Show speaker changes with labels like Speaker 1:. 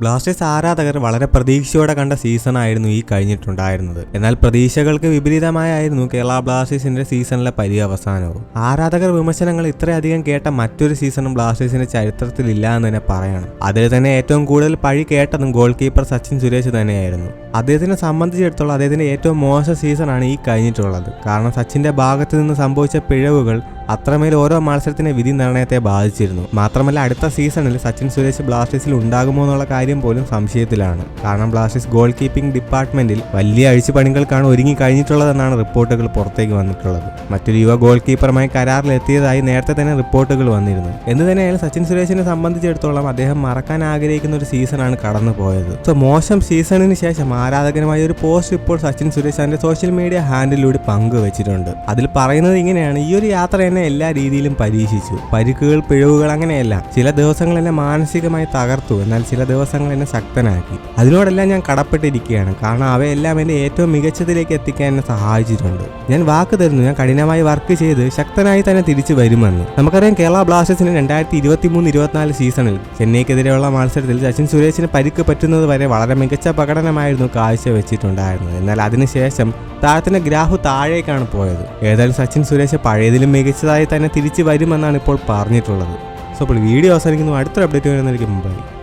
Speaker 1: Blasters ആരാധകർ വളരെ പ്രതീക്ഷയോടെ കണ്ട സീസൺ ആയിരുന്നു ഈ കഴിഞ്ഞിട്ടുണ്ടായിരുന്നത്. എന്നാൽ പ്രതീക്ഷകൾക്ക് വിപരീതമായായിരുന്നു കേരള ബ്ലാസ്റ്റേഴ്സിന്റെ സീസണിലെ പര്യവസാനവും. ആരാധകർ വിമർശനങ്ങൾ ഇത്രയധികം കേട്ട മറ്റൊരു സീസണും ബ്ലാസ്റ്റേഴ്സിന്റെ ചരിത്രത്തിലില്ല എന്ന് തന്നെ പറയണം. അതിൽ തന്നെ ഏറ്റവും കൂടുതൽ പഴി കേട്ടതും ഗോൾ കീപ്പർ സച്ചിൻ സുരേഷ് തന്നെയായിരുന്നു. അദ്ദേഹത്തിനെ സംബന്ധിച്ചിടത്തോളം അദ്ദേഹത്തിന്റെ ഏറ്റവും മോശം സീസണാണ് ഈ കഴിഞ്ഞിട്ടുള്ളത്. കാരണം സച്ചിന്റെ ഭാഗത്ത് നിന്ന് സംഭവിച്ച പിഴവുകൾ അത്രമേൽ ഓരോ മത്സരത്തിന്റെ വിധി നിർണയത്തെ ബാധിച്ചിരുന്നു. മാത്രമല്ല അടുത്ത സീസണിൽ സച്ചിൻ സുരേഷ് ബ്ലാസ്റ്റേഴ്സിൽ ഉണ്ടാകുമോ എന്നുള്ള കാര്യം പോലും സംശയത്തിലാണ്. കാരണം ബ്ലാസ്റ്റേഴ്സ് ഗോൾ കീപ്പിംഗ് ഡിപ്പാർട്ട്മെന്റിൽ വലിയ അഴിച്ചുപണികൾക്കാണ് ഒരുങ്ങി കഴിഞ്ഞിട്ടുള്ളതെന്നാണ് റിപ്പോർട്ടുകൾ പുറത്തേക്ക് വന്നിട്ടുള്ളത്. മറ്റൊരു യുവ ഗോൾ കീപ്പറുമായി കരാറിലെത്തിയതായി നേരത്തെ തന്നെ റിപ്പോർട്ടുകൾ വന്നിരുന്നു. എന്ന് തന്നെയായാലും സച്ചിൻ സുരേഷിനെ സംബന്ധിച്ചിടത്തോളം അദ്ദേഹം മറക്കാൻ ആഗ്രഹിക്കുന്ന ഒരു സീസണാണ് കടന്നു പോയത് സോ മോശം സീസണിന് ശേഷം ആരാധകനുമായ ഒരു പോസ്റ്റ് ഇപ്പോൾ സച്ചിൻ സുരേഷ് തന്റെ സോഷ്യൽ മീഡിയ ഹാൻഡിലൂടെ പങ്കുവച്ചിട്ടുണ്ട്. അതിൽ പറയുന്നത് ഇങ്ങനെയാണ് ഈ ഒരു യാത്ര എന്നെ എല്ലാ രീതിയിലും പരീക്ഷിച്ചു. പരിക്കുകൾ പിഴവുകൾ അങ്ങനെയല്ല. ചില ദിവസങ്ങൾ എന്നെ മാനസികമായി തകർത്തു. എന്നാൽ ചില ദിവസങ്ങൾ എന്നെ ശക്തനാക്കി. അതിനോടെല്ലാം ഞാൻ കടപ്പെട്ടിരിക്കുകയാണ്. കാരണം അവയെല്ലാം എന്നെ ഏറ്റവും മികച്ചതിലേക്ക് എത്തിക്കാൻ എന്നെ സഹായിച്ചിട്ടുണ്ട്. ഞാൻ വാക്ക് തരുന്നു. ഞാൻ കഠിനമായി വർക്ക് ചെയ്ത് ശക്തനായി തന്നെ തിരിച്ചു വരുമെന്ന്. നമുക്കറിയാം കേരള ബ്ലാസ്റ്റേഴ്സിന് രണ്ടായിരത്തി ഇരുപത്തി മൂന്ന് ഇരുപത്തിനാല് സീസണിൽ ചെന്നൈക്കെതിരെയുള്ള മത്സരത്തിൽ സച്ചിൻ സുരേഷിന് പരിക്ക് പറ്റുന്നത് വരെ വളരെ മികച്ച പ്രകടനമായിരുന്നു കാഴ്ചവെച്ചിട്ടുണ്ടായിരുന്നത്. എന്നാൽ അതിനുശേഷം താരത്തിന്റെ ഗ്രാഹു താഴേക്കാണ് പോയത്. ഏതായാലും സച്ചിൻ സുരേഷ് പഴയതിലും മികച്ചതായി തന്നെ തിരിച്ചു വരുമെന്നാണ് ഇപ്പോൾ പറഞ്ഞിട്ടുള്ളത്. സോ അപ്പോൾ വീഡിയോ അവസാനിക്കുന്നു. അടുത്തൊരു അപ്ഡേറ്റ് വരുന്നതായിരിക്കും. മുമ്പായി